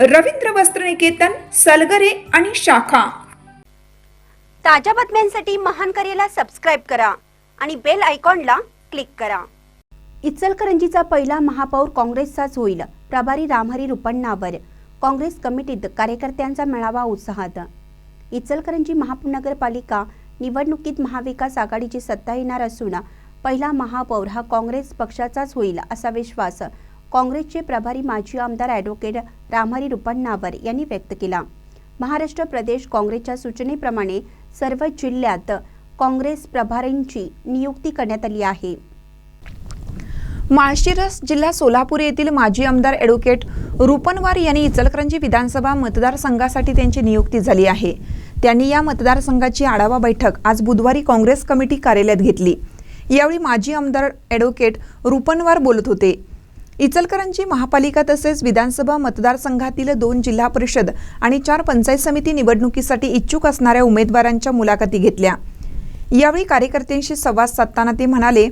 रवींद्र वस्त्रनिकेतन सलगरे आणि शाखा. ताज्या बातम्यांसाठी महान करेला सबस्क्राईब करा आणि बेल आयकॉनला क्लिक करा. इचलकरंजीचा पहिला महापौर काँग्रेसचाच होईल. प्रभारी रामहरी रुपण्णावर काँग्रेस कमिटीत कार्यकर्त्यांचा मेळावा उत्साहात. इचलकरंजी महानगरपालिका निवडणुकीत महाविकास आघाडीची सत्ता येणार असून पहिला महापौर हा काँग्रेस पक्षाचाच होईल असा विश्वास काँग्रेसचे प्रभारी माजी आमदार ॲडव्होकेट रामहरी रुपण्णावर यांनी व्यक्त केला. महाराष्ट्र प्रदेश काँग्रेसच्या सूचनेप्रमाणे सर्व जिल्ह्यात काँग्रेस प्रभारींची नियुक्ती करण्यात आली आहे. माळशिरस जिल्हा सोलापूर येथील माजी आमदार ॲडव्होकेट रुपनवार यांनी इचलकरंजी विधानसभा मतदारसंघासाठी त्यांची नियुक्ती झाली आहे. त्यांनी या मतदारसंघाची आढावा बैठक आज बुधवारी काँग्रेस कमिटी कार्यालयात घेतली. यावेळी माजी आमदार ॲडव्होकेट रुपनवार बोलत होते. इचलकरंजी महापालिका तसेच विधानसभा मतदारसंघातील दोन जिल्हा परिषद आणि चार पंचायत समिती निवडणुकीसाठी इच्छुक असणाऱ्या उमेदवारांच्या मुलाखती घेतल्या. यावेळी कार्यकर्त्यांशी संवाद साधताना ते म्हणाले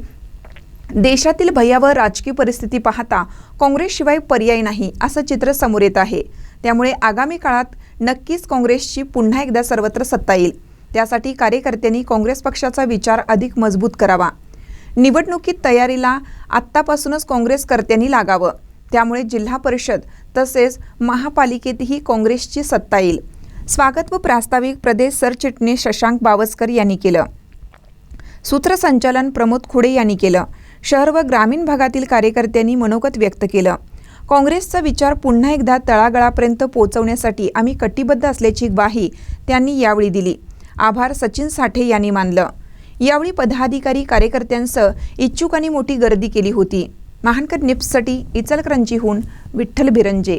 देशातील भयावह राजकीय परिस्थिती पाहता काँग्रेसशिवाय पर्याय नाही असं चित्र समोर येत आहे. त्यामुळे आगामी काळात नक्कीच काँग्रेसची पुन्हा एकदा सर्वत्र सत्ता येईल. त्यासाठी कार्यकर्त्यांनी काँग्रेस पक्षाचा विचार अधिक मजबूत करावा. निवडणुकीत तयारीला आत्तापासूनच काँग्रेसकर्त्यांनी लागावं. त्यामुळे जिल्हा परिषद तसेच महापालिकेतही काँग्रेसची सत्ता येईल. स्वागत व प्रास्ताविक प्रदेश सरचिटणीस शशांक बावस्कर यांनी केलं. सूत्रसंचालन प्रमोद खुडे यांनी केलं. शहर व ग्रामीण भागातील कार्यकर्त्यांनी मनोगत व्यक्त केलं. काँग्रेसचा विचार पुन्हा एकदा तळागळापर्यंत पोहोचवण्यासाठी आम्ही कटिबद्ध असल्याची ग्वाही त्यांनी यावेळी दिली. आभार सचिन साठे यांनी मानलं. यावेळी पदाधिकारी कार्यकर्त्यांसह इच्छुकांनी मोठी गर्दी केली होती. महानकर निप्ससाठी इचलकरंजीहून विठ्ठल बिरंजे